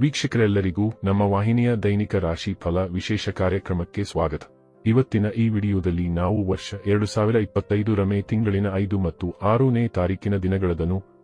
ವೀಕ್ಷಕರೆಲ್ಲರಿಗೂ ನಮ್ಮ ವಾಹಿನಿಯ ದೈನಿಕ ರಾಶಿ ಫಲ ವಿಶೇಷ ಕಾರ್ಯಕ್ರಮಕ್ಕೆ ಸ್ವಾಗತ. ಇವತ್ತಿನ ಈ ವಿಡಿಯೋದಲ್ಲಿ ನಾವು ವರ್ಷ ಎರಡು ಸಾವಿರ ಇಪ್ಪತ್ತೈದು ಮೇ ತಿಂಗಳಿನ ಐದು ಮತ್ತು ಆರನೇ ತಾರೀಕಿನ ದಿನಗಳದನು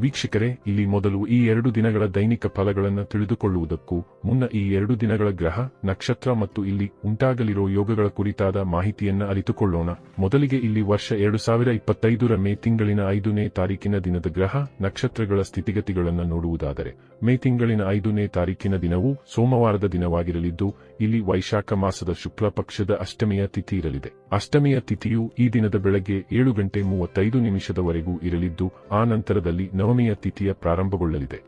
ವೀಕ್ಷಕರೇ, ಇಲ್ಲಿ ಮೊದಲು ಈ ಎರಡು ದಿನಗಳ ದೈನಿಕ ಫಲಗಳನ್ನು ತಿಳಿದುಕೊಳ್ಳುವುದಕ್ಕೂ ಮುನ್ನ ಈ ಎರಡು ದಿನಗಳ ಗ್ರಹ, ನಕ್ಷತ್ರ ಮತ್ತು ಇಲ್ಲಿ ಉಂಟಾಗಲಿರೋ ಯೋಗಗಳ ಕುರಿತಾದ ಮಾಹಿತಿಯನ್ನು ಅರಿತುಕೊಳ್ಳೋಣ. ಮೊದಲಿಗೆ ಇಲ್ಲಿ ವರ್ಷ ಎರಡು ಸಾವಿರ ಇಪ್ಪತ್ತೈದರ ಮೇ ತಿಂಗಳಿನ ಐದನೇ ತಾರೀಕಿನ ದಿನದ ಗ್ರಹ, ನಕ್ಷತ್ರಗಳ ಸ್ಥಿತಿಗತಿಗಳನ್ನು ನೋಡುವುದಾದರೆ. ಮೇ ತಿಂಗಳಿನ ಐದನೇ ತಾರೀಕಿನ ದಿನವು ಸೋಮವಾರದ ದಿನವಾಗಿರಲಿದ್ದು, ಇಲ್ಲಿ ವೈಶಾಖ ಮಾಸದ ಶುಕ್ಲ ಪಕ್ಷದ ಅಷ್ಟಮಿಯ ತಿಥಿ ಇರಲಿದೆ. ಅಷ್ಟಮಿಯ ತಿಥಿಯು ಈ ದಿನದ ಬೆಳಗ್ಗೆ ಏಳು ಗಂಟೆ ಮೂವತ್ತೈದು ನಿಮಿಷದವರೆಗೂ ಇರಲಿದ್ದು, ಆ ನಂತರದಲ್ಲಿ ನವಮಿಯ ತಿಥಿಯ ಪ್ರಾರಂಭಗೊಳ್ಳಲಿದೆ.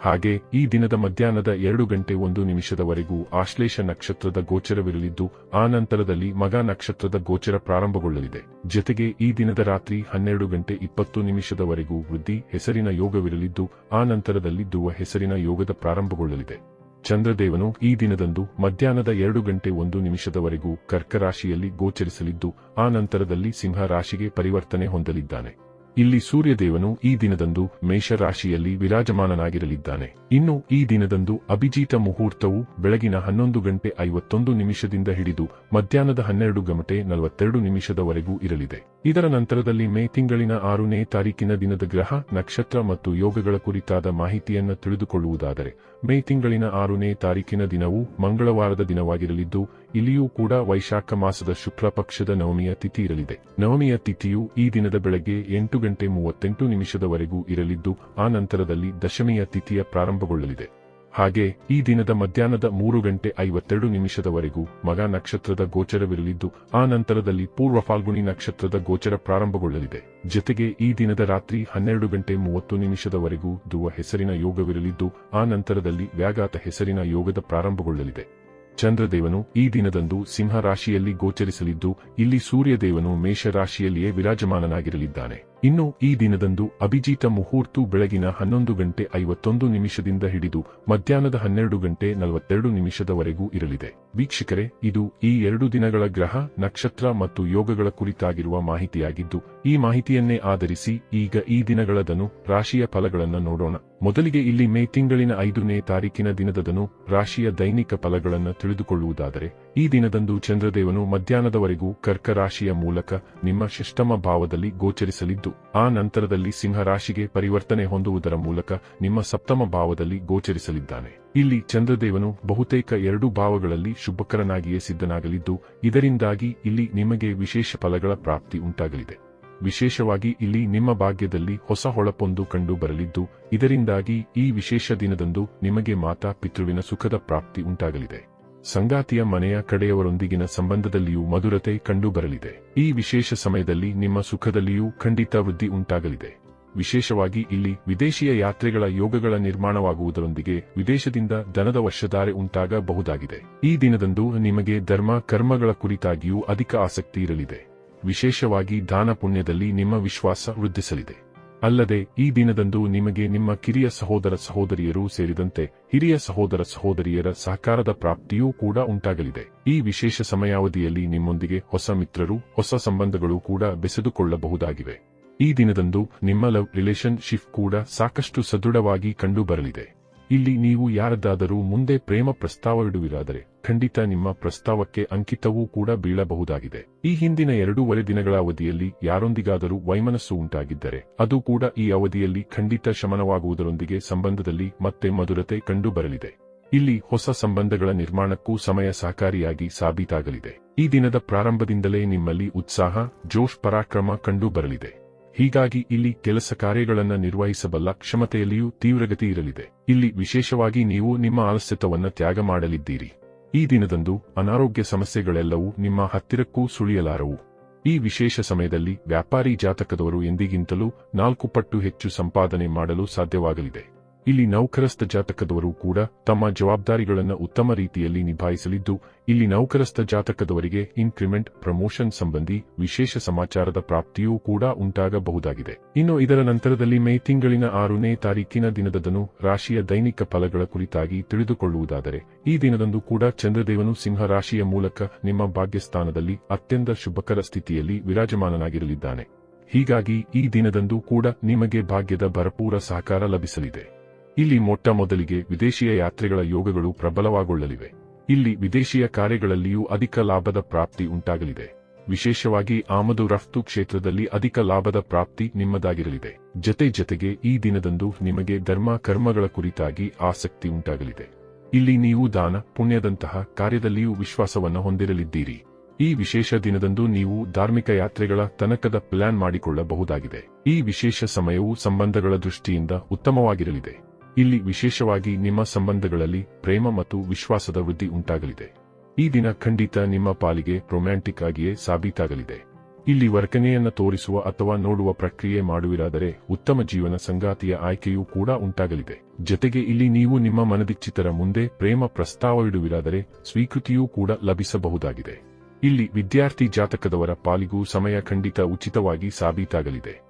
ಹಾಗೆ ಈ ದಿನದ ಮಧ್ಯಾಹ್ನದ ಎರಡು ಗಂಟೆ ಒಂದು ನಿಮಿಷದವರೆಗೂ ಆಶ್ಲೇಷ ನಕ್ಷತ್ರದ ಗೋಚರವಿರಲಿದ್ದು, ಆ ನಂತರದಲ್ಲಿ ಮಗ ನಕ್ಷತ್ರದ ಗೋಚರ ಪ್ರಾರಂಭಗೊಳ್ಳಲಿದೆ. ಜೊತೆಗೆ ಈ ದಿನದ ರಾತ್ರಿ ಹನ್ನೆರಡು ಗಂಟೆ ಇಪ್ಪತ್ತು ನಿಮಿಷದವರೆಗೂ ವೃದ್ಧಿ ಹೆಸರಿನ ಯೋಗವಿರಲಿದ್ದು, ಆ ನಂತರದಲ್ಲಿ ಧ್ರುವ ಹೆಸರಿನ ಯೋಗದ ಪ್ರಾರಂಭಗೊಳ್ಳಲಿದೆ. ಚಂದ್ರದೇವನು ಈ ದಿನದಂದು ಮಧ್ಯಾಹ್ನದ ಎರಡು ಗಂಟೆ ಒಂದು ನಿಮಿಷದವರೆಗೂ ಕರ್ಕರಾಶಿಯಲ್ಲಿ ಗೋಚರಿಸಲಿದ್ದು, ಆ ನಂತರದಲ್ಲಿ ಸಿಂಹ ರಾಶಿಗೆ ಪರಿವರ್ತನೆ ಹೊಂದಲಿದ್ದಾನೆ. ಇಲ್ಲಿ ಸೂರ್ಯದೇವನು ಈ ದಿನದಂದು ಮೇಷ ರಾಶಿಯಲ್ಲಿ ವಿರಾಜಮಾನನಾಗಿರಲಿದ್ದಾನೆ. ಇನ್ನು ಈ ದಿನದಂದು ಅಭಿಜೀತ ಮುಹೂರ್ತವು ಬೆಳಗಿನ ಹನ್ನೊಂದು ಗಂಟೆ ಐವತ್ತೊಂದು ನಿಮಿಷದಿಂದ ಹಿಡಿದು ಮಧ್ಯಾಹ್ನದ ಹನ್ನೆರಡು ಗಂಟೆ ನಲವತ್ತೆರಡು ನಿಮಿಷದವರೆಗೂ ಇರಲಿದೆ. ಇದರ ನಂತರದಲ್ಲಿ ಮೇ ತಿಂಗಳಿನ ಆರನೇ ತಾರೀಕಿನ ದಿನದ ಗ್ರಹ, ನಕ್ಷತ್ರ ಮತ್ತು ಯೋಗಗಳ ಕುರಿತಾದ ಮಾಹಿತಿಯನ್ನು ತಿಳಿದುಕೊಳ್ಳುವುದಾದರೆ, ಮೇ ತಿಂಗಳಿನ ಆರನೇ ತಾರೀಕಿನ ದಿನವು ಮಂಗಳವಾರದ ದಿನವಾಗಿರಲಿದ್ದು ಇಲ್ಲಿಯೂ ಕೂಡ ವೈಶಾಖ ಮಾಸದ ಶುಕ್ಲ ಪಕ್ಷದ ನವಮಿಯ ತಿಥಿ ಇರಲಿದೆ. ನವಮಿಯ ತಿಥಿಯು ಈ ದಿನದ ಬೆಳಗ್ಗೆ ಎಂಟು ಗಂಟೆ ಮೂವತ್ತೆಂಟು ನಿಮಿಷದವರೆಗೂ ಇರಲಿದ್ದು, ಆ ನಂತರದಲ್ಲಿ ದಶಮಿಯ ತಿಥಿಯ ಪ್ರಾರಂಭಗೊಳ್ಳಲಿದೆ. ಹಾಗೆ, ಈ ದಿನದ ಮಧ್ಯಾಹ್ನದ ಮೂರು ಗಂಟೆ ಐವತ್ತೆರಡು ನಿಮಿಷದವರೆಗೂ ಮಗ ನಕ್ಷತ್ರದ ಗೋಚರವಿರಲಿದ್ದು, ಆ ನಂತರದಲ್ಲಿ ಪೂರ್ವ ಫಾಲ್ಗುಣಿ ನಕ್ಷತ್ರದ ಗೋಚರ ಪ್ರಾರಂಭಗೊಳ್ಳಲಿದೆ. ಜೊತೆಗೆ ಈ ದಿನದ ರಾತ್ರಿ ಹನ್ನೆರಡು ಗಂಟೆ ಮೂವತ್ತು ನಿಮಿಷದವರೆಗೂ ಧ್ರುವ ಹೆಸರಿನ ಯೋಗವಿರಲಿದ್ದು, ಆ ನಂತರದಲ್ಲಿ ವ್ಯಾಘಾತ ಹೆಸರಿನ ಯೋಗದ ಪ್ರಾರಂಭಗೊಳ್ಳಲಿದೆ. ಚಂದ್ರದೇವನು ಈ ದಿನದಂದು ಸಿಂಹ ರಾಶಿಯಲ್ಲಿ ಗೋಚರಿಸಲಿದ್ದು ಇಲ್ಲಿ ಸೂರ್ಯದೇವನು ಮೇಷ ರಾಶಿಯಲ್ಲಿಯೇ ವಿರಾಜಮಾನನಾಗಿರಲಿದ್ದಾನೆ. ಇನ್ನು ಈ ದಿನದಂದು ಅಭಿಜೀತ ಮುಹೂರ್ತು ಬೆಳಗಿನ ಹನ್ನೊಂದು ಗಂಟೆ ಐವತ್ತೊಂದು ನಿಮಿಷದಿಂದ ಹಿಡಿದು ಮಧ್ಯಾಹ್ನದ ಹನ್ನೆರಡು ಗಂಟೆ ನಲವತ್ತೆರಡು ನಿಮಿಷದವರೆಗೂ ಇರಲಿದೆ. ವೀಕ್ಷಕರೇ, ಇದು ಈ ಎರಡು ದಿನಗಳ ಗ್ರಹ, ನಕ್ಷತ್ರ ಮತ್ತು ಯೋಗಗಳ ಕುರಿತಾಗಿರುವ ಮಾಹಿತಿಯಾಗಿದ್ದು, ಈ ಮಾಹಿತಿಯನ್ನೇ ಆಧರಿಸಿ ಈಗ ಈ ದಿನಗಳದನು ರಾಶಿಯ ಫಲಗಳನ್ನು ನೋಡೋಣ. ಮೊದಲಿಗೆ ಇಲ್ಲಿ ಮೇ ತಿಂಗಳಿನ ಐದನೇ ತಾರೀಕಿನ ದಿನದದನು ರಾಶಿಯ ದೈನಿಕ ಫಲಗಳನ್ನು ತಿಳಿದುಕೊಳ್ಳುವುದಾದರೆ, ಈ ದಿನದಂದು ಚಂದ್ರದೇವನು ಮಧ್ಯಾಹ್ನದವರೆಗೂ ಕರ್ಕ ರಾಶಿಯ ಮೂಲಕ ನಿಮ್ಮ ಶಿಷ್ಟಮ ಭಾವದಲ್ಲಿ ಗೋಚರಿಸಲಿದ್ದು ಆ ನಂತರದಲ್ಲಿ ಸಿಂಹರಾಶಿಗೆ ಪರಿವರ್ತನೆ ಹೊಂದುವುದರ ಮೂಲಕ ನಿಮ್ಮ ಸಪ್ತಮ ಭಾವದಲ್ಲಿ ಗೋಚರಿಸಲಿದ್ದಾನೆ. ಇಲ್ಲಿ ಚಂದ್ರದೇವನು ಬಹುತೇಕ ಎರಡು ಭಾವಗಳಲ್ಲಿ ಶುಭಕರನಾಗಿಯೇ ಸಿದ್ಧನಾಗಲಿದ್ದು, ಇದರಿಂದಾಗಿ ಇಲ್ಲಿ ನಿಮಗೆ ವಿಶೇಷ ಫಲಗಳ ಪ್ರಾಪ್ತಿ ಉಂಟಾಗಲಿದೆ. ವಿಶೇಷವಾಗಿ ಇಲ್ಲಿ ನಿಮ್ಮ ಭಾಗ್ಯದಲ್ಲಿ ಹೊಸ ಹೊಳಪೊಂದು ಕಂಡು ಬರಲಿದ್ದು, ಇದರಿಂದಾಗಿ ಈ ವಿಶೇಷ ದಿನದಂದು ನಿಮಗೆ ಮಾತಾ ಪಿತೃವಿನ ಸುಖದ ಪ್ರಾಪ್ತಿ ಉಂಟಾಗಲಿದೆ. ಸಂಗಾತಿಯ ಮನೆಯ ಕಡೆಯವರೊಂದಿಗಿನ ಸಂಬಂಧದಲ್ಲಿಯೂ ಮಧುರತೆ ಕಂಡುಬರಲಿದೆ. ಈ ವಿಶೇಷ ಸಮಯದಲ್ಲಿ ನಿಮ್ಮ ಸುಖದಲ್ಲಿಯೂ ಖಂಡಿತ ವೃದ್ಧಿ ಉಂಟಾಗಲಿದೆ. ವಿಶೇಷವಾಗಿ ಇಲ್ಲಿ ವಿದೇಶಿಯ ಯಾತ್ರೆಗಳ ಯೋಗಗಳ ನಿರ್ಮಾಣವಾಗುವುದರೊಂದಿಗೆ ವಿದೇಶದಿಂದ ಧನದ ವರ್ಷಧಾರೆ ಉಂಟಾಗಬಹುದಾಗಿದೆ. ಈ ದಿನದಂದು ನಿಮಗೆ ಧರ್ಮ, ಕರ್ಮಗಳ ಕುರಿತಾಗಿಯೂ ಅಧಿಕ ಆಸಕ್ತಿ ಇರಲಿದೆ. ವಿಶೇಷವಾಗಿ ದಾನ ಪುಣ್ಯದಲ್ಲಿ ನಿಮ್ಮ ವಿಶ್ವಾಸ ವೃದ್ಧಿಸಲಿದೆ. ಅಲ್ಲದೆ, ಈ ದಿನದಂದು ನಿಮಗೆ ನಿಮ್ಮ ಕಿರಿಯ ಸಹೋದರ ಸಹೋದರಿಯರು ಸೇರಿದಂತೆ ಹಿರಿಯ ಸಹೋದರ ಸಹೋದರಿಯರ ಸಹಕಾರದ ಪ್ರಾಪ್ತಿಯೂ ಕೂಡ ಉಂಟಾಗಲಿದೆ. ಈ ವಿಶೇಷ ಸಮಯಾವಧಿಯಲ್ಲಿ ನಿಮ್ಮೊಂದಿಗೆ ಹೊಸ ಮಿತ್ರರು, ಹೊಸ ಸಂಬಂಧಗಳು ಕೂಡ ಬೆಸೆದುಕೊಳ್ಳಬಹುದಾಗಿವೆ. ಈ ದಿನದಂದು ನಿಮ್ಮ ಲವ್ ರಿಲೇಶನ್ಶಿಪ್ ಕೂಡ ಸಾಕಷ್ಟು ಸದೃಢವಾಗಿ ಕಂಡುಬರಲಿದೆ. ಇಲ್ಲಿ ನೀವು ಯಾರದಾದರೂ ಮುಂದೆ ಪ್ರೇಮ ಪ್ರಸ್ತಾವವಿಡುವಿರಾದರೆ ಖಂಡಿತ ನಿಮ್ಮ ಪ್ರಸ್ತಾವಕ್ಕೆ ಅಂಕಿತವೂ ಕೂಡ ಬೀಳಬಹುದಾಗಿದೆ. ಈ ಹಿಂದಿನ ಎರಡೂವರೆ ದಿನಗಳ ಅವಧಿಯಲ್ಲಿ ಯಾರೊಂದಿಗಾದರೂ ವೈಮನಸ್ಸು ಉಂಟಾಗಿದ್ದರೆ, ಅದು ಕೂಡ ಈ ಅವಧಿಯಲ್ಲಿ ಖಂಡಿತ ಶಮನವಾಗುವುದರೊಂದಿಗೆ ಸಂಬಂಧದಲ್ಲಿ ಮತ್ತೆ ಮಧುರತೆ ಕಂಡುಬರಲಿದೆ. ಇಲ್ಲಿ ಹೊಸ ಸಂಬಂಧಗಳ ನಿರ್ಮಾಣಕ್ಕೂ ಸಮಯ ಸಹಕಾರಿಯಾಗಿ ಸಾಬೀತಾಗಲಿದೆ. ಈ ದಿನದ ಪ್ರಾರಂಭದಿಂದಲೇ ನಿಮ್ಮಲ್ಲಿ ಉತ್ಸಾಹ, ಜೋಶ್ ಪರಾಕ್ರಮ ಕಂಡುಬರಲಿದೆ. ಹೀಗಾಗಿ ಇಲ್ಲಿ ಕೆಲಸ ಕಾರ್ಯಗಳನ್ನು ನಿರ್ವಹಿಸಬಲ್ಲ ಕ್ಷಮತೆಯಲ್ಲಿಯೂ ತೀವ್ರಗತಿ ಇರಲಿದೆ. ಇಲ್ಲಿ ವಿಶೇಷವಾಗಿ ನೀವು ನಿಮ್ಮ ಆಲಸ್ಯತವನ್ನ ತ್ಯಾಗ ಮಾಡಲಿದ್ದೀರಿ. ಈ ದಿನದಂದು ಅನಾರೋಗ್ಯ ಸಮಸ್ಯೆಗಳೆಲ್ಲವೂ ನಿಮ್ಮ ಹತ್ತಿರಕ್ಕೂ ಸುಳಿಯಲಾರವು. ಈ ವಿಶೇಷ ಸಮಯದಲ್ಲಿ ವ್ಯಾಪಾರಿ ಜಾತಕದವರು ಎಂದಿಗಿಂತಲೂ ನಾಲ್ಕು ಪಟ್ಟು ಹೆಚ್ಚು ಸಂಪಾದನೆ ಮಾಡಲು ಸಾಧ್ಯವಾಗಲಿದೆ. ಇಲ್ಲಿ ನೌಕರಸ್ಥ ಜಾತಕದವರು ಕೂಡ ತಮ್ಮ ಜವಾಬ್ದಾರಿಗಳನ್ನು ಉತ್ತಮ ರೀತಿಯಲ್ಲಿ ನಿಭಾಯಿಸಲಿದ್ದು, ಇಲ್ಲಿ ನೌಕರಸ್ಥ ಜಾತಕದವರಿಗೆ ಇನ್ಕ್ರಿಮೆಂಟ್ ಪ್ರಮೋಷನ್ ಸಂಬಂಧಿ ವಿಶೇಷ ಸಮಾಚಾರದ ಪ್ರಾಪ್ತಿಯೂ ಕೂಡ ಉಂಟಾಗಬಹುದಾಗಿದೆ. ಇನ್ನು ಇದರ ನಂತರದಲ್ಲಿ ಮೇ ತಿಂಗಳಿನ ಆರನೇ ತಾರೀಕಿನ ದಿನದದನು ರಾಶಿಯ ದೈನಿಕ ಫಲಗಳ ಕುರಿತಾಗಿ ತಿಳಿದುಕೊಳ್ಳುವುದಾದರೆ, ಈ ದಿನದಂದು ಕೂಡ ಚಂದ್ರದೇವನು ಸಿಂಹ ರಾಶಿಯ ಮೂಲಕ ನಿಮ್ಮ ಭಾಗ್ಯಸ್ಥಾನದಲ್ಲಿ ಅತ್ಯಂತ ಶುಭಕರ ಸ್ಥಿತಿಯಲ್ಲಿ ವಿರಾಜಮಾನನಾಗಿರಲಿದ್ದಾನೆ. ಹೀಗಾಗಿ ಈ ದಿನದಂದು ಕೂಡ ನಿಮಗೆ ಭಾಗ್ಯದ ಭರಪೂರ ಸಹಕಾರ ಲಭಿಸಲಿದೆ. ಇಲ್ಲಿ ಮೊಟ್ಟ ಮೊದಲಿಗೆ ವಿದೇಶಿಯ ಯಾತ್ರೆಗಳ ಯೋಗಗಳು ಪ್ರಬಲವಾಗೊಳ್ಳಲಿವೆ. ಇಲ್ಲಿ ವಿದೇಶಿಯ ಕಾರ್ಯಗಳಲ್ಲಿಯೂ ಅಧಿಕ ಲಾಭದ ಪ್ರಾಪ್ತಿ ಉಂಟಾಗಲಿದೆ. ವಿಶೇಷವಾಗಿ ಆಮದು ರಫ್ತು ಕ್ಷೇತ್ರದಲ್ಲಿ ಅಧಿಕ ಲಾಭದ ಪ್ರಾಪ್ತಿ ನಿಮ್ಮದಾಗಿರಲಿದೆ. ಜತೆ ಜತೆಗೆ ಈ ದಿನದಂದು ನಿಮಗೆ ಧರ್ಮ ಕರ್ಮಗಳ ಕುರಿತಾಗಿ ಆಸಕ್ತಿ ಉಂಟಾಗಲಿದೆ. ಇಲ್ಲಿ ನೀವು ದಾನ, ಪುಣ್ಯದಂತಹ ಕಾರ್ಯದಲ್ಲಿಯೂ ವಿಶ್ವಾಸವನ್ನು ಹೊಂದಿರಲಿದ್ದೀರಿ. ಈ ವಿಶೇಷ ದಿನದಂದು ನೀವು ಧಾರ್ಮಿಕ ಯಾತ್ರೆಗಳ ತನಕದ ಪ್ಲಾನ್ ಮಾಡಿಕೊಳ್ಳಬಹುದಾಗಿದೆ. ಈ ವಿಶೇಷ ಸಮಯವು ಸಂಬಂಧಗಳ ದೃಷ್ಟಿಯಿಂದ ಉತ್ತಮವಾಗಿರಲಿದೆ. ಇಲ್ಲಿ ವಿಶೇಷವಾಗಿ ನಿಮ್ಮ ಸಂಬಂಧಗಳಲ್ಲಿ ಪ್ರೇಮ ಮತ್ತು ವಿಶ್ವಾಸದ ವೃದ್ಧಿ ಉಂಟಾಗಲಿದೆ. ಈ ದಿನ ಖಂಡಿತ ನಿಮ್ಮ ಪಾಲಿಗೆ ರೊಮ್ಯಾಂಟಿಕ್ ಆಗಿಯೇ ಸಾಬೀತಾಗಲಿದೆ. ಇಲ್ಲಿ ವರ್ತನೆಯನ್ನು ತೋರಿಸುವ ಅಥವಾ ನೋಡುವ ಪ್ರಕ್ರಿಯೆ ಮಾಡುವಿರಾದರೆ ಉತ್ತಮ ಜೀವನ ಸಂಗಾತಿಯ ಆಯ್ಕೆಯೂ ಕೂಡ ಉಂಟಾಗಲಿದೆ. ಜತೆಗೆ ಇಲ್ಲಿ ನೀವು ನಿಮ್ಮ ಮನದಿಚ್ಚಿತರ ಮುಂದೆ ಪ್ರೇಮ ಪ್ರಸ್ತಾವವಿಡುವಿರಾದರೆ ಸ್ವೀಕೃತಿಯೂ ಕೂಡ ಲಭಿಸಬಹುದಾಗಿದೆ. ಇಲ್ಲಿ ವಿದ್ಯಾರ್ಥಿ ಜಾತಕದವರ ಪಾಲಿಗೂ ಸಮಯ ಖಂಡಿತ ಉಚಿತವಾಗಿ ಸಾಬೀತಾಗಲಿದೆ.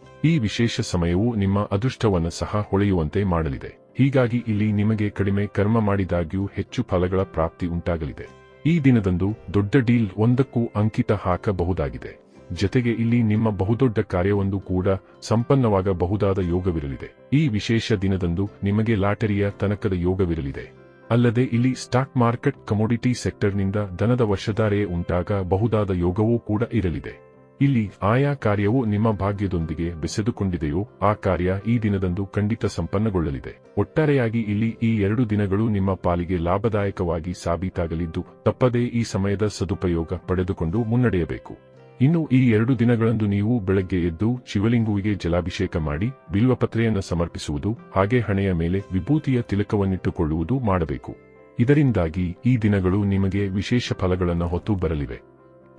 ಈ ವಿಶೇಷ ಸಮಯವು ನಿಮ್ಮ ಅದೃಷ್ಟವನ್ನು ಸಹ ಹೊಳೆಯುವಂತೆ ಮಾಡಲಿದೆ. ಹೀಗಾಗಿ ಇಲ್ಲಿ ನಿಮಗೆ ಕಡಿಮೆ ಕರ್ಮ ಮಾಡಿದಾಗ್ಯೂ ಹೆಚ್ಚು ಫಲಗಳ ಪ್ರಾಪ್ತಿ ಉಂಟಾಗಲಿದೆ. ಈ ದಿನದಂದು ದೊಡ್ಡ ಡೀಲ್ ಒಂದಕ್ಕೂ ಅಂಕಿತ ಹಾಕಬಹುದಾಗಿದೆ. ಜತೆಗೆ ಇಲ್ಲಿ ನಿಮ್ಮ ಬಹುದೊಡ್ಡ ಕಾರ್ಯವೊಂದು ಕೂಡ ಸಂಪನ್ನವಾಗಬಹುದಾದ ಯೋಗವಿರಲಿದೆ. ಈ ವಿಶೇಷ ದಿನದಂದು ನಿಮಗೆ ಲಾಟರಿಯ ತನಕದ ಯೋಗವಿರಲಿದೆ. ಅಲ್ಲದೆ ಇಲ್ಲಿ ಸ್ಟಾಕ್ ಮಾರ್ಕೆಟ್ ಕಮೋಡಿಟಿ ಸೆಕ್ಟರ್ನಿಂದ ದನದ ವರ್ಷಧಾರೆ ಉಂಟಾಗಬಹುದಾದ ಯೋಗವೂ ಕೂಡ ಇರಲಿದೆ. ಇಲ್ಲಿ ಆಯಾ ಕಾರ್ಯವು ನಿಮ್ಮ ಭಾಗ್ಯದೊಂದಿಗೆ ಬೆಸೆದುಕೊಂಡಿದೆಯೋ, ಆ ಕಾರ್ಯ ಈ ದಿನದಂದು ಖಂಡಿತ ಸಂಪನ್ನಗೊಳ್ಳಲಿದೆ. ಒಟ್ಟಾರೆಯಾಗಿ ಇಲ್ಲಿ ಈ ಎರಡು ದಿನಗಳು ನಿಮ್ಮ ಪಾಲಿಗೆ ಲಾಭದಾಯಕವಾಗಿ ಸಾಬೀತಾಗಲಿದ್ದು, ತಪ್ಪದೇ ಈ ಸಮಯದ ಸದುಪಯೋಗ ಪಡೆದುಕೊಂಡು ಮುನ್ನಡೆಯಬೇಕು. ಇನ್ನು ಈ ಎರಡು ದಿನಗಳಂದು ನೀವು ಬೆಳಗ್ಗೆ ಎದ್ದು ಶಿವಲಿಂಗುವಿಗೆ ಜಲಾಭಿಷೇಕ ಮಾಡಿ, ಬಿಲ್ವಪತ್ರೆಯನ್ನು ಸಮರ್ಪಿಸುವುದು, ಹಾಗೆ ಹಣೆಯ ಮೇಲೆ ವಿಭೂತಿಯ ತಿಲಕವನ್ನಿಟ್ಟುಕೊಳ್ಳುವುದು ಮಾಡಬೇಕು. ಇದರಿಂದಾಗಿ ಈ ದಿನಗಳು ನಿಮಗೆ ವಿಶೇಷ ಫಲಗಳನ್ನು ಹೊತ್ತು ಬರಲಿವೆ.